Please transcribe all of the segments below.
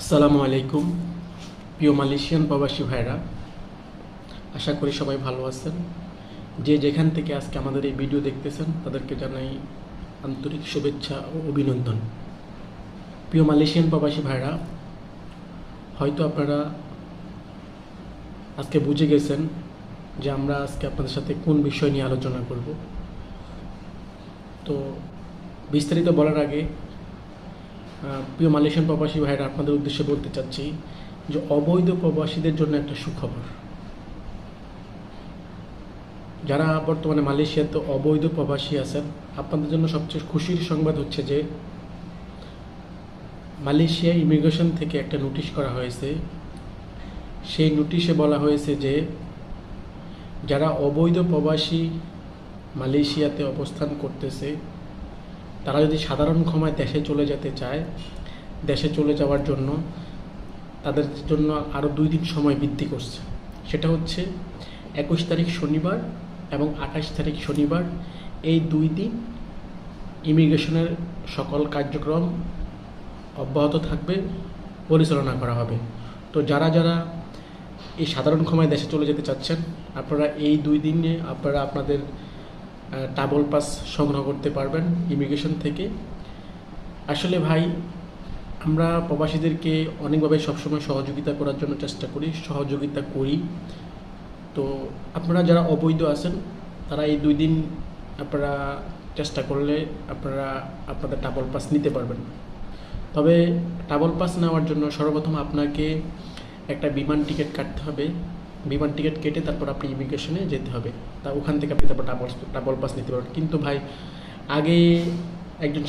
আসসালামু আলাইকুম, প্রিয় মালয়েশিয়ান প্রবাসী ভাইরা। আশা করি সবাই ভালো আছেন। যে যেখান থেকে আজকে আমাদের এই ভিডিও দেখতেছেন, তাদেরকে জানাই আন্তরিক শুভেচ্ছা ও অভিনন্দন। প্রিয় মালয়েশিয়ান প্রবাসী ভাইরা, হয়তো আপনারা আজকে বুঝে গেছেন যে আমরা আজকে আপনাদের সাথে কোন বিষয় নিয়ে আলোচনা করব। তো বিস্তারিত বলার আগে প্রিয় মালয়েশিয়ান প্রবাসী ভাইরা, আপনাদের উদ্দেশ্যে বলতে চাচ্ছি যে অবৈধ প্রবাসীদের জন্য একটা সুখবর। যারা বর্তমানে মালয়েশিয়াতে অবৈধ প্রবাসী আছেন, আপনাদের জন্য সবচেয়ে খুশির সংবাদ হচ্ছে যে মালয়েশিয়া ইমিগ্রেশন থেকে একটা নোটিশ করা হয়েছে। সেই নোটিশে বলা হয়েছে যে যারা অবৈধ প্রবাসী মালয়েশিয়াতে অবস্থান করতেছে তারা যদি সাধারণ ক্ষমায় দেশে চলে যেতে চায়, দেশে চলে যাওয়ার জন্য তাদের জন্য আরও দুই দিন সময় বৃদ্ধি করছে। সেটা হচ্ছে একুশ তারিখ শনিবার এবং আঠাশ তারিখ শনিবার। এই দুই দিন ইমিগ্রেশনের সকল কার্যক্রম অব্যাহত থাকবে, পরিচালনা করা হবে। তো যারা যারা এই সাধারণ ক্ষমায় দেশে চলে যেতে চাচ্ছেন, আপনারা এই দুই দিনে আপনারা আপনাদের টাবল পাস সংগ্রহ করতে পারবেন ইমিগ্রেশন থেকে। আসলে ভাই, আমরা প্রবাসীদেরকে অনেকভাবে সবসময় সহযোগিতা করার জন্য চেষ্টা করি, সহযোগিতা করি। তো আপনারা যারা অবৈধ আছেন, তারা এই দুই দিন আপনারা চেষ্টা করলে আপনারা আপনাদের টাবল পাস নিতে পারবেন। তবে টাবল পাস নেওয়ার জন্য সর্বপ্রথম আপনাকে একটা বিমান টিকিট কাটতে হবে। বিমান টিকিট কেটে তারপর আপনি ইমিগ্রেশনে যেতে হবে। তা ওখান থেকে আপনি তারপর ডাবল ডাবল পাস নিতে পারবেন। কিন্তু ভাই, আগে একজন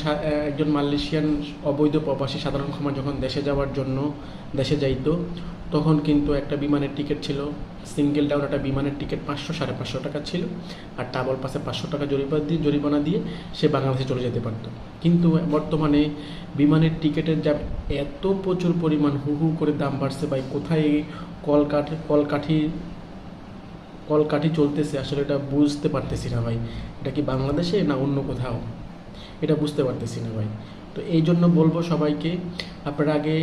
একজন মালয়েশিয়ান অবৈধ প্রবাসী সাধারণ ক্ষমা যখন দেশে যাওয়ার জন্য দেশে যাইত, তখন কিন্তু একটা বিমানের টিকিট ছিল। সিঙ্গেল ডাউন একটা বিমানের টিকিট পাঁচশো, সাড়ে পাঁচশো টাকা ছিল আর টাবল পাসে পাঁচশো টাকা জরিমানা দিয়ে জরিমানা দিয়ে সে বাংলাদেশে চলে যেতে পারতো। কিন্তু বর্তমানে বিমানের টিকিটের যা এত প্রচুর পরিমাণ হু হু করে দাম বাড়ছে ভাই, কোথায় কলকাঠি কলকাঠি কলকাঠি চলতেছে আসলে এটা বুঝতে পারতেছি না ভাই। এটা কি বাংলাদেশে না অন্য কোথাও? এটা বুঝতে পারতেছি না ভাই। তো এই জন্য বলব সবাইকে, আপনারা আগে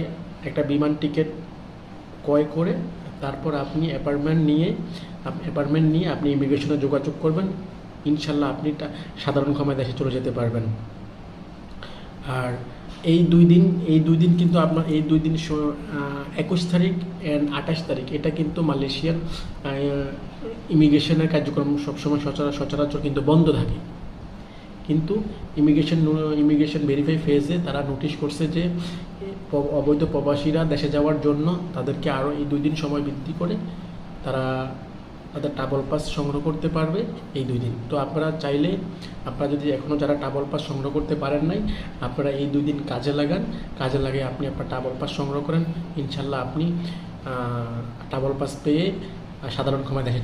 একটা বিমান টিকিট ক্রয় করে, তারপর আপনি অ্যাপার্টমেন্ট নিয়ে অ্যাপার্টমেন্ট নিয়ে আপনি ইমিগ্রেশনে যোগাযোগ করবেন। ইনশাল্লাহ আপনি সাধারণ ক্ষমায় দেশে চলে যেতে পারবেন। আর এই দুই দিন, এই দুই দিন কিন্তু আপনার, এই দুই দিন একুশ তারিখ অ্যান্ড আঠাশ তারিখ, এটা কিন্তু মালয়েশিয়ার ইমিগ্রেশনের কার্যক্রম সবসময় সচরাচর সচরাচর কিন্তু বন্ধ থাকে। কিন্তু ইমিগ্রেশন ইমিগ্রেশন ভেরিফাই ফেজে তারা নোটিশ করছে যে অবৈধ প্রবাসীরা দেশে যাওয়ার জন্য তাদেরকে আরও এই দুই দিন সময় বৃদ্ধি করে তারা তাদের টাবল পাস সংগ্রহ করতে পারবে এই দুই দিন। তো আপনারা চাইলে, আপনারা যদি এখনও যারা টাবল পাস সংগ্রহ করতে পারেন নাই, আপনারা এই দুই দিন কাজে লাগান। কাজে লাগিয়ে আপনি আপনার টাবল পাস সংগ্রহ করেন। ইনশাল্লাহ আপনি টাবল পাস পেয়ে সাধারণ ক্ষমায় দেখে